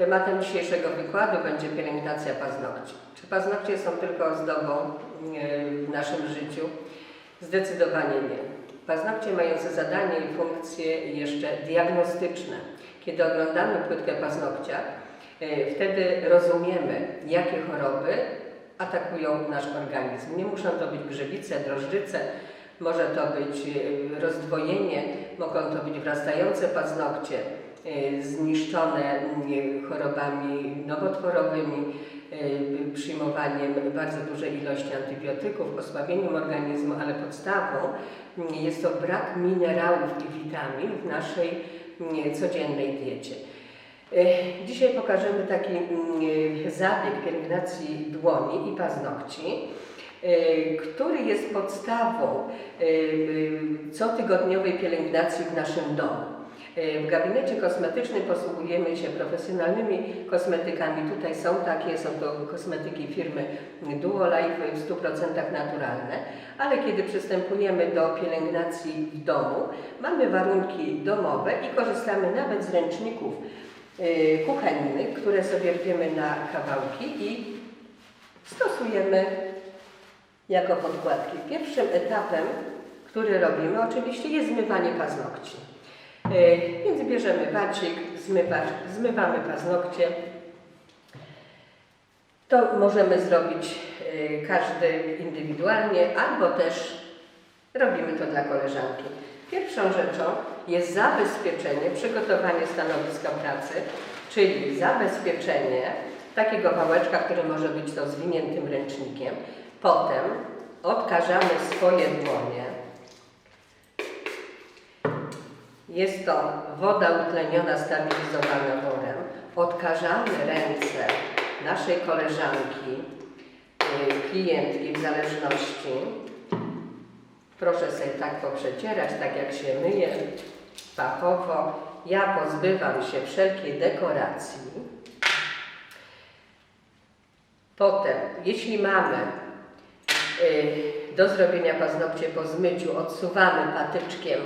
Tematem dzisiejszego wykładu będzie pielęgnacja paznokci. Czy paznokcie są tylko ozdobą w naszym życiu? Zdecydowanie nie. Paznokcie mają za zadanie i funkcje jeszcze diagnostyczne. Kiedy oglądamy płytkę paznokcia, e, wtedy rozumiemy, jakie choroby atakują nasz organizm. Nie muszą to być grzybice, drożdżyce, może to być e, rozdwojenie, mogą to być wrastające paznokcie, zniszczone m, chorobami nowotworowymi, e, przyjmowaniem bardzo dużej ilości antybiotyków, osłabieniem organizmu, ale podstawą m, jest to brak minerałów i witamin w naszej m, codziennej diecie. E, Dzisiaj pokażemy taki mm, zabieg pielęgnacji dłoni i paznokci, e, który jest podstawą e, e, cotygodniowej pielęgnacji w naszym domu. E, W gabinecie kosmetycznym posługujemy się profesjonalnymi kosmetykami. Tutaj są takie, są to kosmetyki firmy Duolife w 100% naturalne, ale kiedy przystępujemy do pielęgnacji w domu, mamy warunki domowe i korzystamy nawet z ręczników e, kuchennych, które sobie rwiemy na kawałki i stosujemy jako podkładki. Pierwszym etapem, który robimy, oczywiście jest zmywanie paznokci. E, Więc bierzemy wacik, zmywacz, zmywamy paznokcie. To możemy zrobić e, każdy indywidualnie, albo też robimy to dla koleżanki. Pierwszą rzeczą jest zabezpieczenie, przygotowanie stanowiska pracy, czyli zabezpieczenie takiego wałeczka, który może być to zwiniętym ręcznikiem. Potem odkażamy swoje dłonie. Jest to woda utleniona, stabilizowana worem. Odkażamy ręce naszej koleżanki, y, klientki w zależności. Proszę sobie tak poprzecierać, tak jak się myje, fachowo. Ja pozbywam się wszelkiej dekoracji. Potem, jeśli mamy y, do zrobienia paznokcie po zmyciu, odsuwamy patyczkiem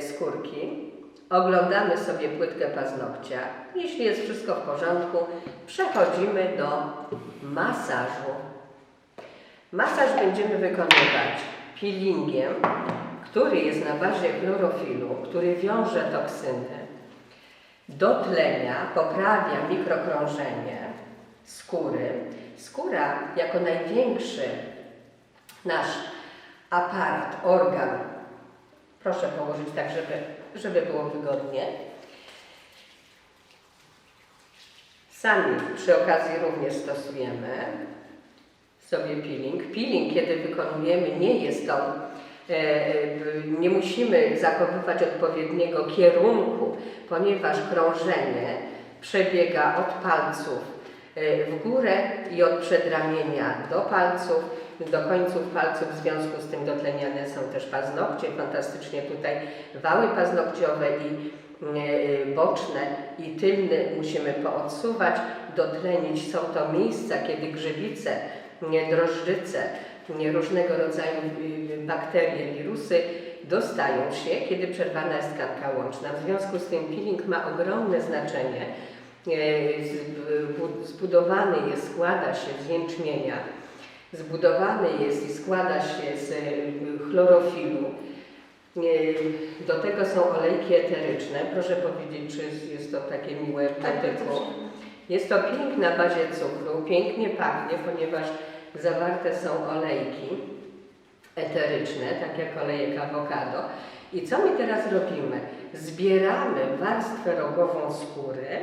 skórki, oglądamy sobie płytkę paznokcia. Jeśli jest wszystko w porządku, przechodzimy do masażu. Masaż będziemy wykonywać peelingiem, który jest na bazie chlorofilu, który wiąże toksyny, dotlenia, poprawia mikrokrążenie skóry. Skóra jako największy nasz aparat, organ, proszę położyć tak, żeby, żeby było wygodnie. Sami przy okazji również stosujemy sobie peeling. Peeling, kiedy wykonujemy, nie jest e, e, nie musimy zachowywać odpowiedniego kierunku, ponieważ krążenie przebiega od palców e, w górę i od przedramienia do palców, do końców palców. W związku z tym dotleniane są też paznokcie, fantastycznie tutaj wały paznokciowe i e, boczne i tylne musimy poodsuwać, dotlenić. Są to miejsca, kiedy grzybice, drożdżyce, różnego rodzaju y, bakterie, wirusy dostają się, kiedy przerwana jest tkanka łączna. W związku z tym peeling ma ogromne znaczenie. E, zbu- Zbudowany jest, składa się z jęczmienia, zbudowany jest i składa się z y, chlorofilu. E, Do tego są olejki eteryczne. Proszę powiedzieć, czy jest to takie miłe w dotyku. Jest to peeling na bazie cukru, pięknie pachnie, ponieważ zawarte są olejki eteryczne, tak jak olejek awokado. I co my teraz robimy? Zbieramy warstwę rogową skóry, e,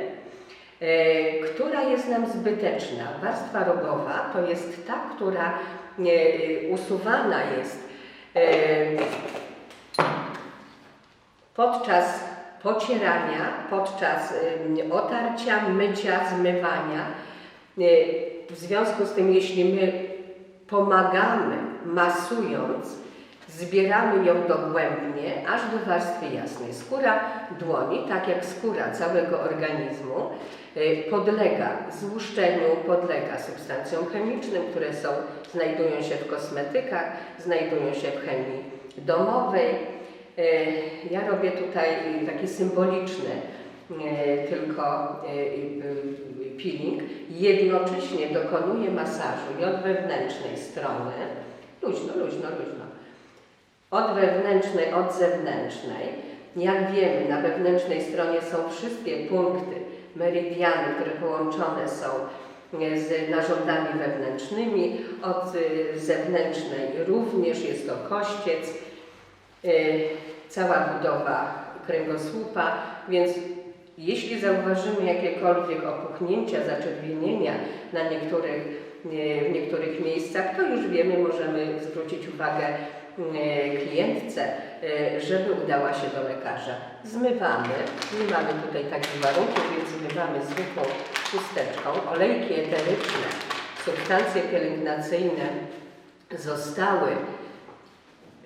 która jest nam zbyteczna. Warstwa rogowa to jest ta, która e, usuwana jest e, podczas pocierania, podczas otarcia, mycia, zmywania. W związku z tym, jeśli my pomagamy, masując, zbieramy ją dogłębnie, aż do warstwy jasnej. Skóra dłoni, tak jak skóra całego organizmu, podlega złuszczeniu, podlega substancjom chemicznym, które są, znajdują się w kosmetykach, znajdują się w chemii domowej. E, Ja robię tutaj taki symboliczny e, tylko e, e, peeling, jednocześnie dokonuje masażu i od wewnętrznej strony, luźno, luźno, luźno, od wewnętrznej, od zewnętrznej. Jak wiemy, na wewnętrznej stronie są wszystkie punkty, meridiany, które połączone są e, z narządami wewnętrznymi. Od e, zewnętrznej również jest to kościec, e, cała budowa kręgosłupa, więc jeśli zauważymy jakiekolwiek opuchnięcia, zaczerwienienia na niektórych, w niektórych miejscach, to już wiemy, możemy zwrócić uwagę klientce, żeby udała się do lekarza. Zmywamy, nie mamy tutaj takich warunków, więc zmywamy zwykłą chusteczką. Olejki eteryczne, substancje pielęgnacyjne zostały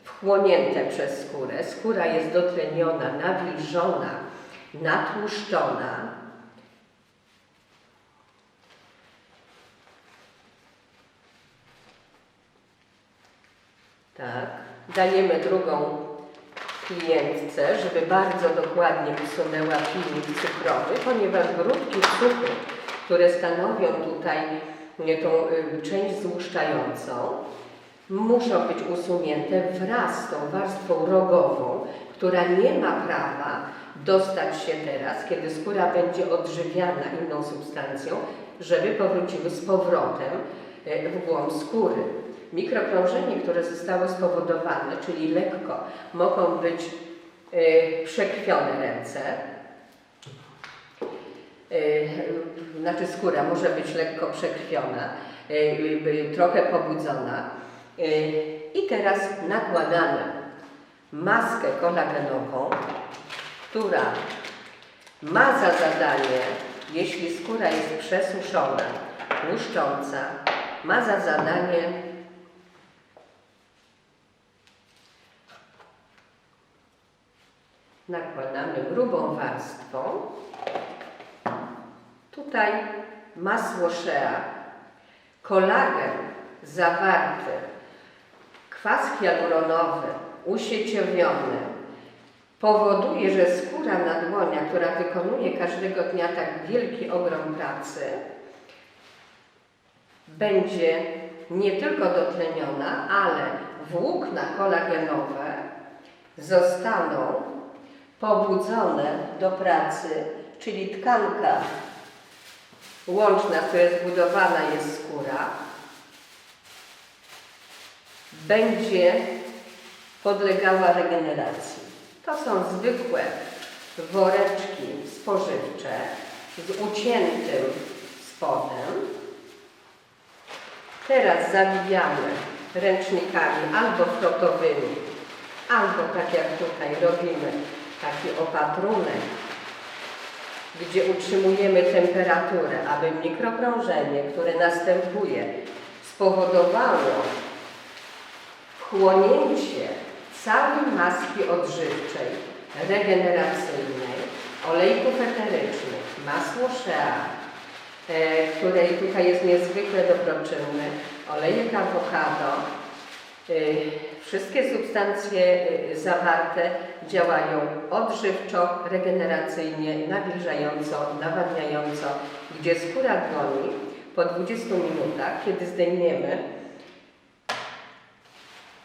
wchłonięte przez skórę. Skóra jest dotleniona, nawilżona, natłuszczona. Tak. Dajemy drugą klientce, żeby bardzo dokładnie usunęła filmik cukrowy, ponieważ grudki cukru, które stanowią tutaj nie, tą y, część złuszczającą, muszą być usunięte wraz z tą warstwą rogową, która nie ma prawa dostać się teraz, kiedy skóra będzie odżywiana inną substancją, żeby powróciły z powrotem e, w głąb skóry. Mikrokrążenie, które zostało spowodowane, czyli lekko, mogą być e, przekrwione ręce, e, znaczy skóra może być lekko przekrwiona, e, trochę pobudzona. E, I teraz nakładamy maskę kolagenową, która ma za zadanie, jeśli skóra jest przesuszona, błyszcząca, ma za zadanie nakładamy grubą warstwą. Tutaj masło shea, kolagen zawarty, kwas hialuronowy, usieciowiony, powoduje, że skóra na dłoniach, która wykonuje każdego dnia tak wielki ogrom pracy, będzie nie tylko dotleniona, ale włókna kolagenowe zostaną pobudzone do pracy, czyli tkanka łączna, z której zbudowana jest skóra, będzie podlegała regeneracji. To są zwykłe woreczki spożywcze z uciętym spodem. Teraz zawijamy ręcznikami albo frotowymi, albo tak jak tutaj robimy taki opatrunek, gdzie utrzymujemy temperaturę, aby mikrokrążenie, które następuje, spowodowało wchłonięcie całej maski odżywczej, regeneracyjnej, olejków eterycznych, masło shea, e, której tutaj jest niezwykle dobroczynny, olejek awokado. E, wszystkie substancje e, zawarte działają odżywczo, regeneracyjnie, nawilżająco, nawadniająco, gdzie skóra dłoni po 20 minutach, kiedy zdejmiemy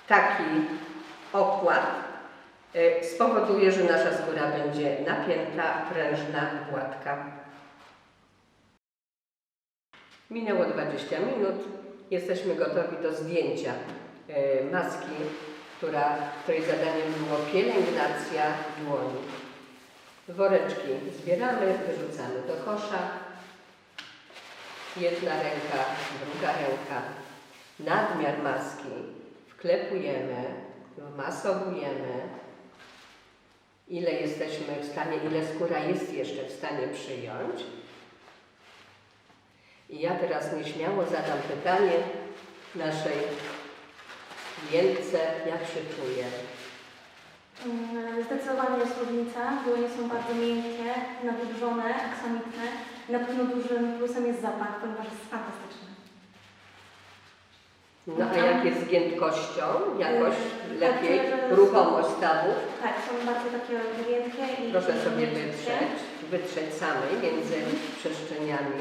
taki okład y, spowoduje, że nasza skóra będzie napięta, prężna, gładka. Minęło 20 minut. Jesteśmy gotowi do zdjęcia y, maski, która, której zadaniem było pielęgnacja dłoni. Woreczki zbieramy, wyrzucamy do kosza. Jedna ręka, druga ręka. Nadmiar maski wklepujemy, masowujemy, ile jesteśmy w stanie, ile skóra jest jeszcze w stanie przyjąć. I ja teraz nieśmiało zadam pytanie naszej klientce, jak się czuje. Mm, Zdecydowanie jest różnica. Dłonie są bardzo miękkie, nawilżone, aksamitne. Na pewno dużym plusem jest zapach, ponieważ jest fantastyczny. No a jak jest z giętkością? Jakoś Yy, lepiej? tak, że- Ruchomość stawów? Tak, są bardzo takie miękkie i Proszę sobie miękkie. wytrzeć, wytrzeć samej między przestrzeniami.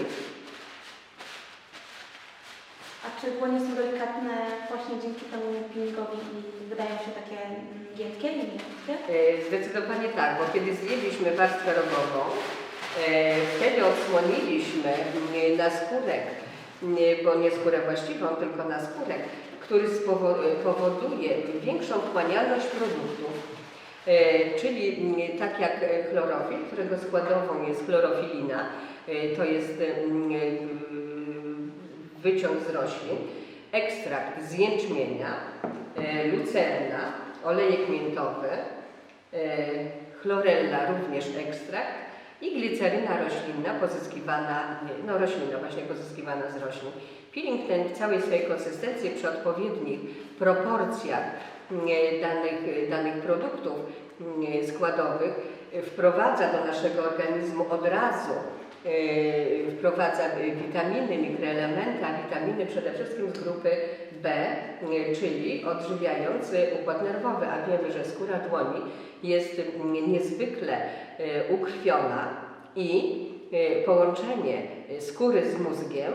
A czy dłonie są delikatne właśnie dzięki temu peelingowi i wydają się takie mm, giętkie i miękkie? E, Zdecydowanie tak, bo kiedy zdjęliśmy warstwę rogową, e, wtedy odsłoniliśmy mm, naskórek, nie- bo nie skórę właściwą, tylko naskórek, który spowo- e, powoduje większą wchłanialność produktów. E, Czyli mm, tak jak e, chlorofil, którego składową jest chlorofilina, e, to jest mm, e, wyciąg z roślin, ekstrakt z jęczmienia, e, lucerna, olejek miętowy, e, chlorella również ekstrakt i gliceryna roślinna pozyskiwana, no roślinna właśnie pozyskiwana z roślin. Peeling ten w całej swojej konsystencji przy odpowiednich proporcjach danych, danych produktów składowych e, wprowadza do naszego organizmu od razu wprowadza e, witaminy, mikroelementy, a witaminy przede wszystkim z grupy B, e, czyli odżywiając układ nerwowy, a wiemy, że skóra dłoni jest niezwykle e, ukrwiona i połączenie skóry z mózgiem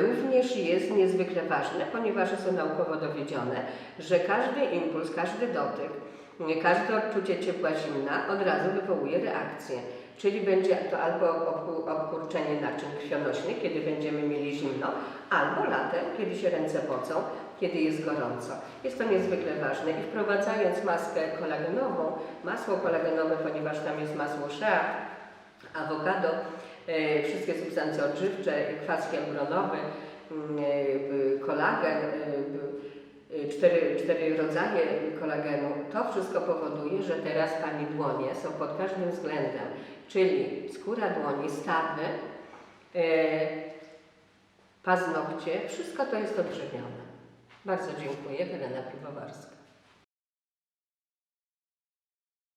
również jest niezwykle ważne, ponieważ jest to naukowo dowiedzione, że każdy impuls, każdy dotyk, każde odczucie ciepła zimna od razu wywołuje reakcję. Czyli będzie to albo obku- obkurczenie naczyń krwionośnych, kiedy będziemy mieli zimno, albo latem, kiedy się ręce pocą, kiedy jest gorąco. Jest to niezwykle ważne i wprowadzając maskę kolagenową, masło kolagenowe, ponieważ tam jest masło shea, awokado, e, wszystkie substancje odżywcze, kwas hialuronowy, mm, e, kolagen, e, cztery, cztery rodzaje kolagenu, to wszystko powoduje, że teraz Pani dłonie są pod każdym względem, czyli skóra dłoni, stawy, e, paznokcie, wszystko to jest odżywione. Bardzo dziękuję, Helena Piwowarska.